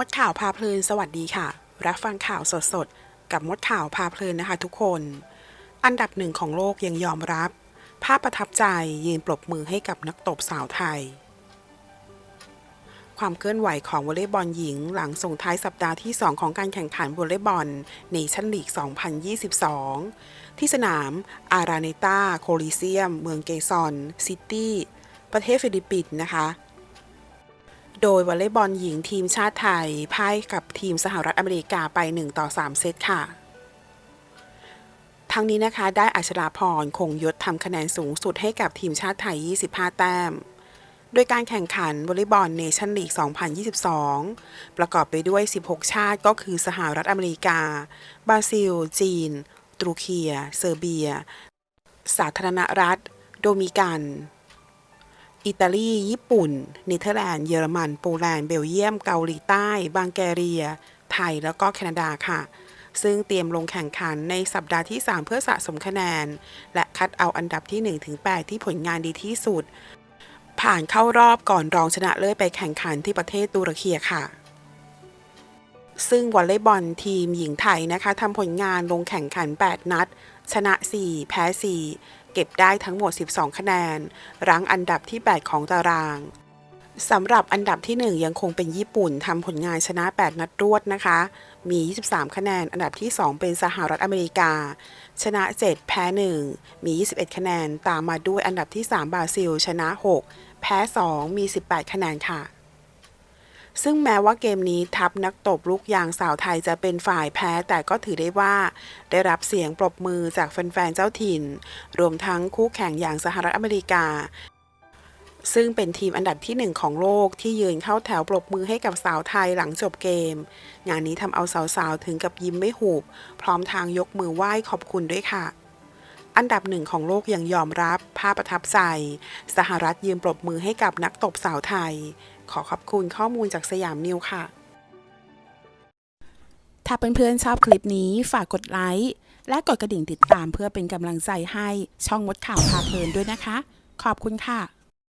มดข่าวพาเพลินสวัสดีค่ะ รับฟังข่าวสดๆ กับมดข่าวพาเพลินนะคะทุกคน อันดับหนึ่งของโลกยังยอมรับ ภาพประทับใจยืนปรบมือให้กับนักตบสาวไทย ความเคลื่อนไหวของวอลเลย์บอลหญิงหลังส่งท้ายสัปดาห์ที่ 2 ของการแข่งขันวอลเลย์บอลในชั้นลีก 2022 ที่สนามอาราเนตาโคลิเซียม เมืองเกซอน ซิตี้ ประเทศฟิลิปปินส์นะคะ โดยวอลเลย์บอลหญิงทีมชาติไทยพ่ายกับทีมสหรัฐอเมริกาไป 1 ต่อ 3 เซตค่ะ ทั้งนี้นะคะได้อัชราพรคงยศทำคะแนนสูงสุดให้กับทีมชาติไทย 25 แต้ม โดยการแข่งขันวอลเลย์บอลเนชั่นลีก 2022 ประกอบไปด้วย 16 ชาติก็คือสหรัฐอเมริกา บราซิล จีน ตุรกีเซอร์เบีย สาธารณรัฐ โดมิกัน อิตาลี ญี่ปุ่นเนเธอร์แลนด์เยอรมันโปแลนด์เบลเยียม เกาหลีใต้ บังแกเรีย ไทยแล้วก็แคนาดาค่ะ ซึ่งเตรียมลงแข่งขันในสัปดาห์ที่ 3 เพื่อสะสมคะแนน และคัดเอาอันดับที่ 1-8 ที่ผลงานดีที่สุด ผ่านเข้ารอบก่อนรองชนะเลิศไปแข่งขันที่ประเทศตุรกีค่ะซึ่งวอลเลย์บอลทีมหญิงไทยนะคะทำผลงานลงแข่งขัน 8 นัด ชนะ 4 แพ้ 4 เก็บได้ทั้งหมด 12 คะแนน รั้งอันดับที่ 8 ของตารางสำหรับอันดับที่ 1 ยังคงเป็นญี่ปุ่นทำผลงานชนะ 8 นัดรวดนะคะ มี 23 คะแนน อันดับที่ 2 เป็นสหรัฐอเมริกา ชนะ 7 แพ้ 1 มี 21 คะแนน ตามมาด้วยอันดับที่ 3 บราซิล ชนะ 6 แพ้ 2 มี 18 คะแนนค่ะ ซึ่งแม้ว่าเกมนี้ทัพนักตบลูกยางสาวไทยจะเป็นฝ่ายแพ้ แต่ก็ถือได้ว่า ได้รับเสียงปรบมือจากแฟนๆเจ้าถิ่น รวมทั้งคู่แข่งอย่างสหรัฐอเมริกา ซึ่งเป็นทีมอันดับที่หนึ่งของโลกที่ยืนเข้าแถวปรบมือให้กับสาวไทยหลังจบเกม งานนี้ทำเอาสาวๆถึงกับยิ้มไม่หุบพร้อมทางยกมือไหว้ขอบคุณด้วยค่ะ อันดับหนึ่งของโลกยังยอมรับ ภาพประทับใจ สหรัฐยืมปรบมือให้กับนักตบสาวไทย ขอขอบคุณข้อมูลจากสยามนิวค่ะ ถ้าเพื่อนๆชอบคลิปนี้ฝากกดไลค์ และกดกระดิ่งติดตามเพื่อเป็นกำลังใจให้ช่องมดข่าวพาเพลินด้วยนะคะ ขอบคุณค่ะ